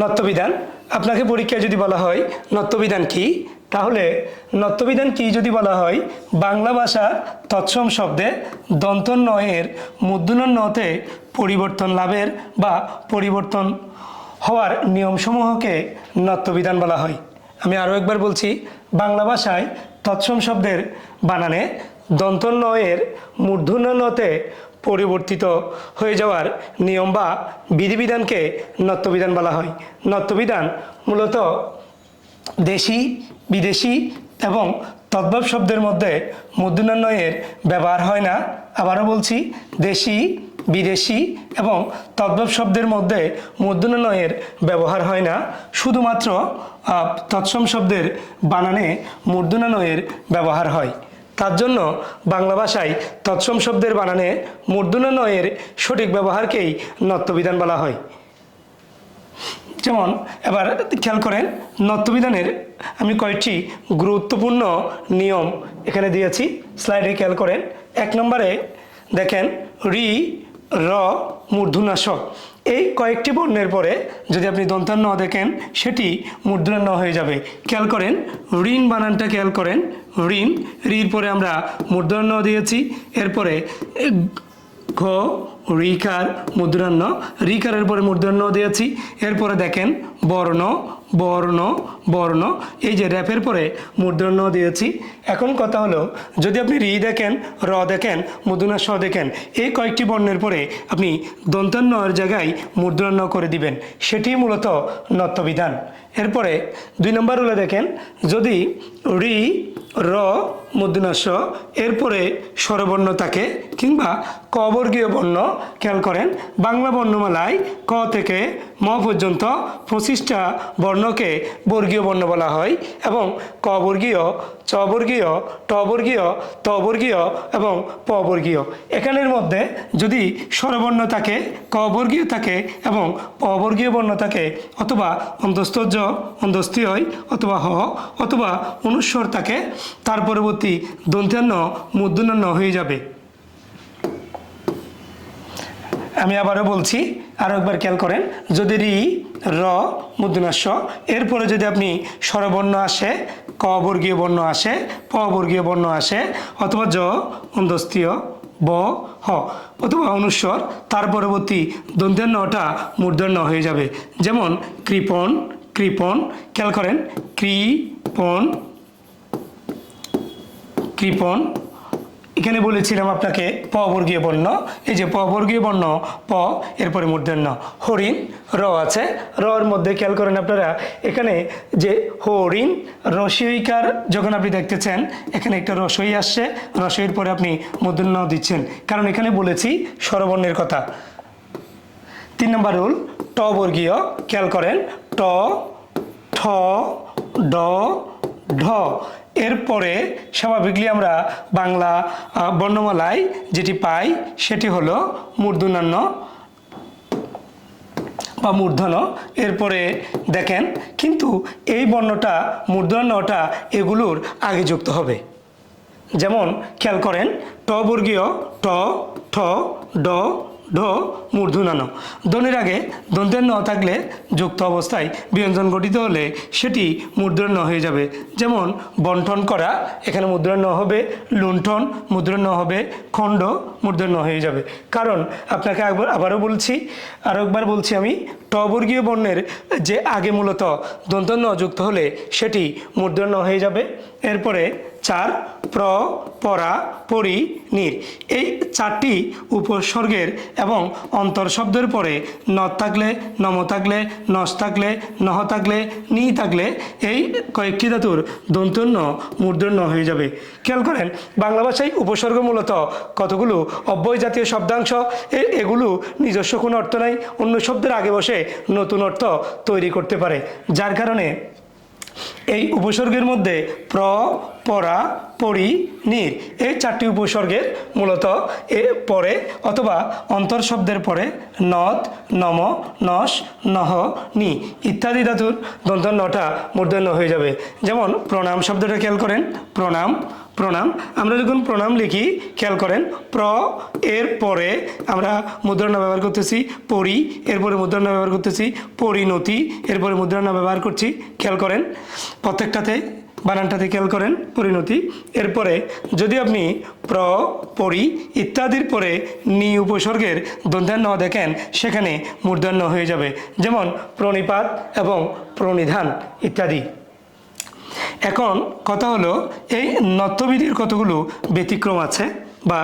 নত্যবিধান। আপনাকে পরীক্ষায় যদি বলা হয়, নত্যবিধান কি? তাহলে নত্যবিধান কি যদি বলা হয়, বাংলা ভাষা তৎসম শব্দে দন্ত নয়ের মুদ্রণ নতে পরিবর্তন লাভের বা পরিবর্তন হওয়ার নিয়মসমূহকে নত্যবিধান বলা হয়। আমি আরও একবার বলছি, বাংলা ভাষায় তৎসম শব্দের বানানে দন্ত নয়ের মূর্ধন্য নতে পরিবর্তিত হয়ে যাওয়ার নিয়ম বা বিধিবিধানকে নত্যবিধান বলা হয়। নত্যবিধান মূলত দেশি, বিদেশি এবং তদ্ভব শব্দের মধ্যে মূর্ধন্যয়ের ব্যবহার হয় না। আবারও বলছি, দেশি, বিদেশি এবং তদ্ভব শব্দের মধ্যে মূর্ধন্যয়ের ব্যবহার হয় না। শুধুমাত্র তৎসম শব্দের বানানে মূর্ধন্যয়ের ব্যবহার হয়। তার জন্য বাংলা ভাষায় তৎসম শব্দের বানানে মূর্ধন্যয়ের সঠিক ব্যবহারকেই নত্যবিধান বলা হয়। যেমন, এবার খেয়াল করেন, নত্যবিধানের আমি কয়েকটি গুরুত্বপূর্ণ নিয়ম এখানে দিয়েছি। স্লাইডে খেয়াল করেন, এক নম্বরে দেখেন, রি, র মূর্ধন্য স এই কয়েকটি বর্ণের পরে যদি আপনি দন্তান্ন দেখেন, সেটি মূর্ধন্য হয়ে যাবে। খেয়াল করেন ঋণ বানানটা খেয়াল করেন ঋণ ঋর পরে আমরা মূর্ধন্য দিয়েছি। এরপরে ঘ রিকার মুদ্রান্ন রিকারের পরে মূর্ধন্য দিয়েছি। এরপরে দেখেন বর্ণ বর্ণ বর্ণ। এই যে র্যাপের পরে মূর্ধন্য দিয়েছি। এখন কথা হলো, যদি আপনি রি দেখেন, র দেখেন মুদ্রণ স দেখেন, এই কয়েকটি বর্ণের পরে আপনি দন্তান্নর জায়গায় মূর্ধন্য করে দিবেন। সেটি মূলত নত্যবিধান। এরপরে দুই নম্বর হলে দেখেন, যদি রি, র মুদ্রাস এরপরে স্বরবর্ণ থাকে, কিংবা কবর্গীয় বর্ণ, খেয়াল করেন, বাংলা বর্ণমালায় ক থেকে ম পর্যন্ত পঁচিশটা বর্ণকে বর্গীয় বর্ণ বলা হয় এবং ক বর্গীয়, চ বর্গীয়, ট বর্গীয়, ত বর্গীয় এবং প বর্গীয়। এখানের মধ্যে যদি স্বরবর্ণ থাকে, ক বর্গীয় থাকে এবং প বর্গীয় বর্ণ থাকে, অথবা অন্তস্তজ অন্তস্তীয় অথবা হ, অথবা অনুস্বর থাকে, তার পরবর্তী দন্তান্ন মুদ্রান্ন হয়ে যাবে। আমি আবারও বলছি আরও একবার খেয়াল করেন, যদি রি র মুদ্রাস্য এরপরে যদি আপনি স্বরবর্ণ আসে, ক বর্গীয় বর্ণ আসে, প বর্গীয় বর্ণ আসে, অথবা জ অন্তস্তীয় ব, হ, অথবা অনুস্বর, তার পরবর্তী দন্তান্নটা মূর্ধন্য হয়ে যাবে। যেমন কৃপণ কৃপণ, খেয়াল করেন, কৃপণ কৃপণ এখানে বলেছিলাম আপনাকে প বর্গীয় বর্ণ। এই যে প বর্গীয় বর্ণ, প, এরপরে মূর্ধন্য, হরিণ, র আছে। রর মধ্যে খেয়াল করেন আপনারা, এখানে যে হরিণ, রসইকার যখন আপনি দেখতেছেন, এখানে একটা রসই আসছে। রসইয়ের পরে আপনি মূর্ধন্য দিচ্ছেন। কারণ এখানে বলেছি স্বরবর্ণের কথা। তিন নম্বর রুল, ট বর্গীয়, খেয়াল করেন, ট, ঠ, ড, ঢ। এরপরে স্বাভাবিকলি আমরা বাংলা বর্ণমালায় যেটি পাই সেটি হলো মূর্ধন্য বা মূর্ধন এরপরে দেখেন, কিন্তু এই বর্ণটা, মূর্ধন্যটা এগুলোর আগে যুক্ত হবে। যেমন, খেয়াল করেন, ট বর্গীয় ট, ঠ, ড ঢ মূর্ধন্য ধ্বনির আগে দন্তের ন থাকলে যুক্ত অবস্থায় ব্যঞ্জন গঠিত হলে সেটি মূর্ধন্য হয়ে যাবে। যেমন বন্টন করা এখানে মুদ্রণ হবে। লুণ্ঠন মুদ্রণ হবে। খণ্ড মূর্ধন্য হয়ে যাবে। কারণ আপনাকে একবার আবারও বলছি আরও একবার বলছি আমি, টবর্গীয় বর্ণের যে আগে মূলত দন্তন্য যুক্ত হলে সেটি মূর্ধন্য হয়ে যাবে। এরপরে চার প্র, পরা, পরি, নির। এই চারটি উপসর্গের এবং অন্তর শব্দের পরে ন থাকলে নম থাকলে নস থাকলে নহ থাকলে নি থাকলে এই কয়েকটি ধাতুর দন্তন্য মূর্ধন্য হয়ে যাবে। খেয়াল করেন, বাংলা ভাষায় উপসর্গ মূলত কতগুলো? অব্যয় জাতীয় শব্দাংশ এগুলো নিজস্ব কোনো অর্থ নাই, অন্য শব্দের আগে বসে নতুন অর্থ তৈরি করতে পারে। যার কারণে এই উপসর্গের মধ্যে প্র পরা পরি নির। এই চারটি উপসর্গের মূলত এ পরে অথবা অন্তর শব্দের পরে নদ, নম, নস, নহ, নি ইত্যাদি ধাতুর দন্ত নটা মূর্ধন্য হয়ে যাবে। যেমন প্রণাম শব্দটা খেয়াল করেন। প্রণাম প্রণাম। আমরা যখন প্রণাম লিখি, খেয়াল করেন, প্র এর পরে আমরা মুদ্রণ ব্যবহার করতেছি, পরি এরপরে মুদ্রণ ব্যবহার করতেছি, পরিণতি এরপরে মুদ্রণ ব্যবহার করছি, খেয়াল করেন। প্রত্যেকটাতে বানানটাতে খেয়াল করেন, পরিণতি। এরপরে যদি আপনি প্র, পরি ইত্যাদির পরে নি উপসর্গের দন্তান্ন দেখেন, সেখানে মূর্ধন্য হয়ে যাবে। যেমন প্রণিপাত এবং প্রণিধান ইত্যাদি। এখন কথা হলো, এই নত্যবিধির কতগুলো ব্যতিক্রম আছে? বা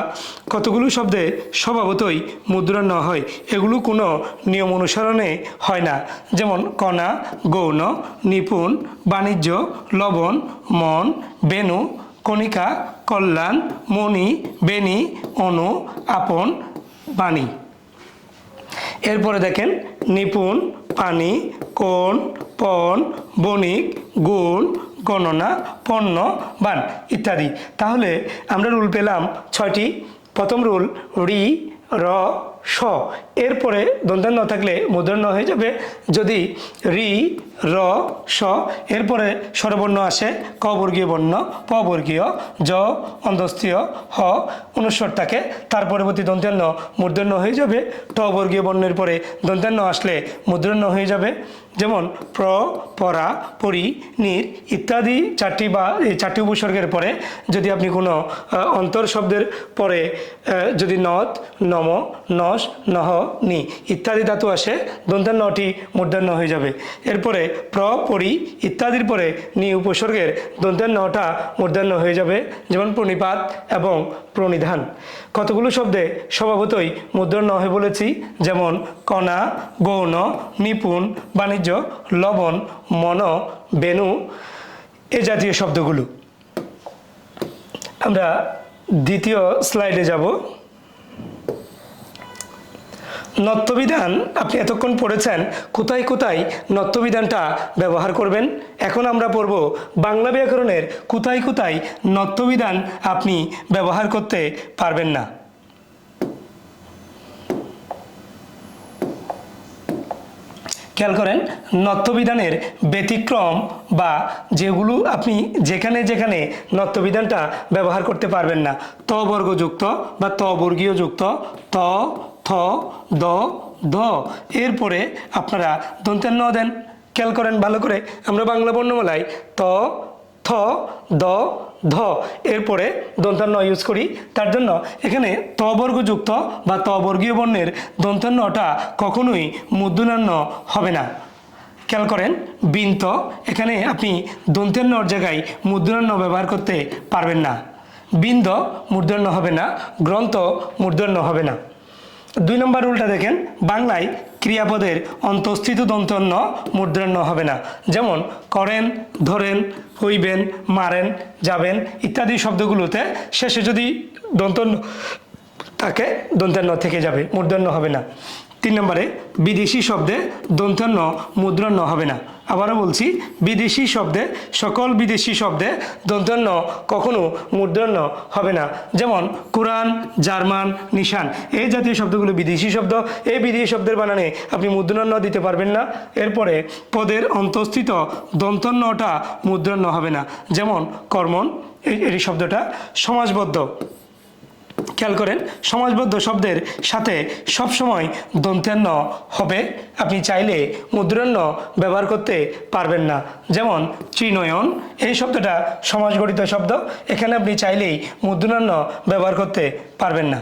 কতগুলো শব্দে স্বভাবতই মুদ্রা না হয়, এগুলো কোনো নিয়ম অনুসরণে হয় না। যেমন কণা, গৌণ, নিপুণ, বাণিজ্য, লবণ, মন বেনু কণিকা, কল্যাণ, মণি বেনি অনু, আপন, বাণী। এরপরে দেখেন, নিপুণ পানি কোণ, পণ, বণিক, গুণ গণনা পণ্য বান ইত্যাদি। তাহলে আমরা রুল পেলাম ছয়টি। প্রথম রুল রি র স। এরপরে দন্তান ন থাকলে মুদ্রণ হয়ে যাবে। যদি রি, র, স, এরপরে স্বরবর্ণ আসে, ক বর্গীয় বর্ণ, প বর্গীয়, জ অন্তস্থীয়, হ অনুস্বর থাকে। তার পরবর্তী দন্তান্ন মূর্ধন্য হয়ে যাবে। ট বর্গীয় বর্ণের পরে দন্তান্ন আসলে মুদ্রণ্য হয়ে যাবে। যেমন প্র, পরা, পরি, নির ইত্যাদি চারটি বা এই চারটি উপসর্গের পরে যদি আপনি কোনো অন্তর শব্দের পরে যদি নদ, নম নস নহ, নি। ইত্যাদি ধাতু আসে দন্তান্ন নটি মূর্ধন্য হয়ে যাবে। এরপরে প্র, পরি ইত্যাদির পরে নি উপসর্গের দন্তান্ন নটা মূর্ধন্য হয়ে যাবে, যেমন প্রণিপাত এবং প্রণিধান। কতগুলো শব্দে স্বভাবতই মুদ্রণ হয়ে বলেছি, যেমন কণা, গৌণ, নিপুণ, বাণিজ্য, লবণ, মন বেনু এ জাতীয় শব্দগুলো। আমরা দ্বিতীয় স্লাইডে যাব। নত্যবিধান আপনি এতক্ষণ পড়েছেন, কোথায় কোথায় নত্যবিধানটা ব্যবহার করবেন? এখন আমরা পড়ব বাংলা ব্যাকরণের কোথায় কোথায় নত্যবিধান আপনি ব্যবহার করতে পারবেন না। খেয়াল করেন নত্যবিধানের ব্যতিক্রম বা যেগুলো আপনি যেখানে যেখানে নত্যবিধানটা ব্যবহার করতে পারবেন না, ত বর্গযুক্ত বা ত বর্গীয় যুক্ত ত থ, দ, ধ। এরপরে আপনারা দন্তের ন দেন। খেয়াল করেন ভালো করে। আমরা বাংলা বর্ণমালায় ত, থ, দ, ধ এরপরে দন্তান্ন ইউজ করি। তার জন্য এখানে তবর্গযুক্ত বা তবর্গীয় বর্ণের দন্তান্নটা কখনোই মুদ্রনান্য হবে না। খেয়াল করেন, বিন্ত, এখানে আপনি দন্তান্নর জায়গায় মুদ্রান্ন ব্যবহার করতে পারবেন না। বিন্দ মূর্ধন্য হবে না। গ্রন্থ মূর্ধন্য হবে না। দুই নম্বর রুলটা দেখেন, বাংলায় ক্রিয়াপদের অন্তঃস্থিত দন্তন্য মূর্ধন্য হবে না। যেমন, করেন, ধরেন, হইবেন, মারেন, যাবেন ইত্যাদি শব্দগুলোতে শেষে যদি দন্তন্য থাকে দন্তান্ন থেকে যাবে মূর্ধন্য হবে না। তিন নম্বরে, বিদেশি শব্দে দন্তান্ন মুদ্রণ্য হবে না। আবারও বলছি, বিদেশি শব্দে, সকল বিদেশি শব্দে দন্তান্ন কখনো মূর্ধন্য হবে না। যেমন কোরআন, জার্মান, নিশান, এই জাতীয় শব্দগুলো বিদেশি শব্দ, এই বিদেশি শব্দের বানানে আপনি মুদ্রণ্য দিতে পারবেন না। এরপরে পদের অন্তঃস্থিত দন্তন্যটা মুদ্রণ্য হবে না। যেমন কর্মণ এই শব্দটা সমাজবদ্ধ। খেয়াল করেন, সমাজবদ্ধ শব্দের সাথে সবসময় দন্ত্যান্ন হবে। আপনি চাইলে মুদ্রান্ন ব্যবহার করতে পারবেন না। যেমন ত্রিনয়ন, এই শব্দটা সমাজগঠিত শব্দ। এখানে আপনি চাইলেই মুদ্রান্ন ব্যবহার করতে পারবেন না।